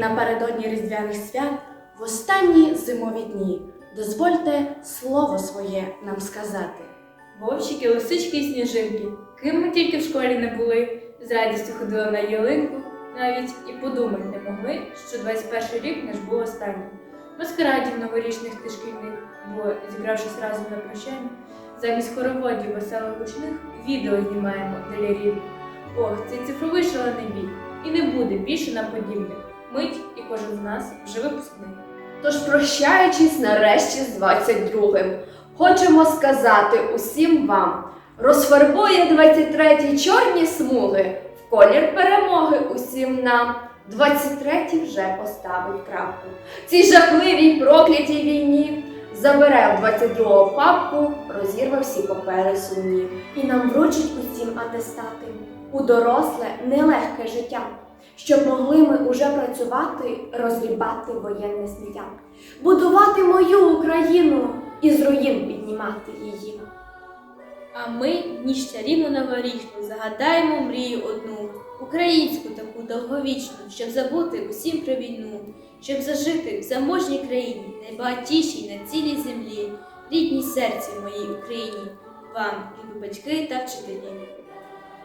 Напередодні різдвяних свят, в останні зимові дні, дозвольте слово своє нам сказати. Вовчики, лисички і сніжинки. Ким ми тільки в школі не були, з радістю ходили на ялинку, навіть і подумати не могли, що 21 рік наш був останнім. Маскарадів новорічних та шкільних, бо, зібравшись разом на прощання, замість хороводів веселих гучних відео знімаємо для рідних. Ох, цей цифровий шалений бій. І не буде більше нам подібних. Мить і кожен з нас вже випускник. Тож, прощаючись нарешті з 22-м, хочемо сказати усім вам: розфарбує 23-й чорні смуги, в колір перемоги усім нам. 23-й вже поставить крапку. Цій жахливій проклятій війні забере в 22-го папку, розірве всі папери сумні. І нам вручить усім атестати у доросле нелегке життя, щоб могли ми уже працювати, розгрібати воєнне сміття, будувати мою Україну і з руїн піднімати її. А ми ніч чарівну новорічну загадаємо мрію одну, українську таку довговічну, щоб забути усім про війну, щоб зажити в заможній країні, найбагатішій на цілій землі, рідній серці моїй Україні, вам, любі батьки та вчителі.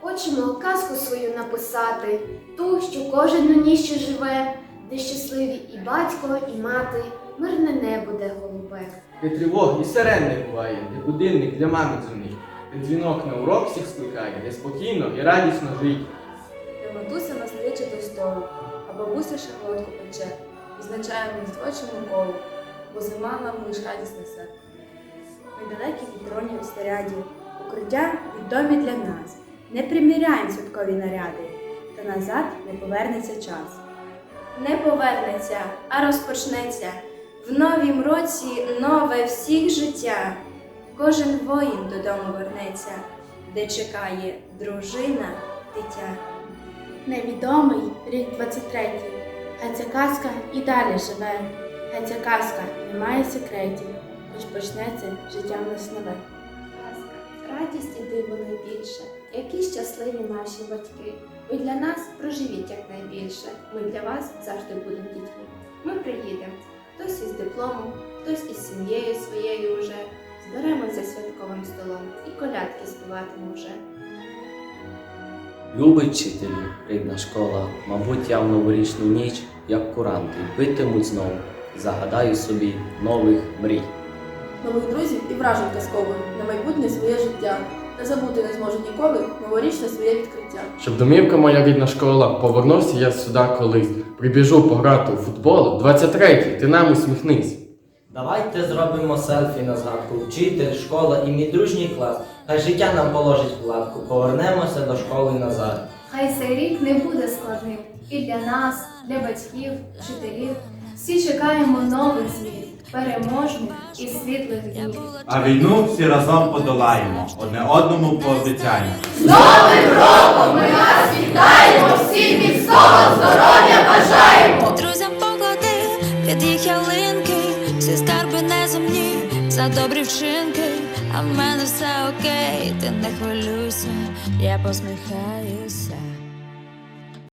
Хочемо казку свою написати, ту, що кожен у ній ще живе, де щасливі і батько, і мати, мирне небо, де голубе. Де тривог і сирен не буває, де будильник для мами дзвонить, де дзвінок на урок всіх скликає, де спокійно і радісно жить. Де матуся нас кличе до столу, а бабуся шарлотку пече, відзначає місточому колу, бо зима нам лиш радість несе. Ми далекі від тронів і снарядів, укриття відомі для нас. Не приміряємо святкові наряди, та назад не повернеться час. Не повернеться, а розпочнеться в новім році нове всіх життя. Кожен воїн додому вернеться, де чекає дружина, дитя. Невідомий рік 23-й. Хай ця казка і далі живе. Хай ця казка не має секретів, хоч почнеться життя в нас нове. Радість і диво найбільше, які щасливі наші батьки. Ви для нас проживіть якнайбільше. Ми для вас завжди будемо дітьми. Ми приїдемо. Хтось із дипломом, хтось із сім'єю своєю вже. Зберемося за святковим столом і колядки співатимемо вже. Любить вчителю, рідна школа, мабуть, я в новорічну ніч, як куранти, битимуть знов, загадаю собі нових мрій. Нових друзів і вражень казкових на майбутнє своє життя. Не забути не зможу ніколи новорічне своє відкриття. Щоб домівка моя рідна школа, повернувся я сюди колись. Прибіжу пограти у футбол. 23-й, ти нам усміхнись. Давайте зробимо селфі на згадку. Вчитель, школа і мій дружній клас. Хай життя нам положить вкладку. Повернемося до школи назад. Хай цей рік не буде складним і для нас, для батьків, вчителів. Всі чекаємо нових змін, переможних і світлих днів. А війну всі разом подолаємо, одне одному пообіцяємо. Друзям поклади під їх ялинки, всі скарби неземні за добрі вчинки. А в мене все окей, ти не хвилюйся, я посміхаюся.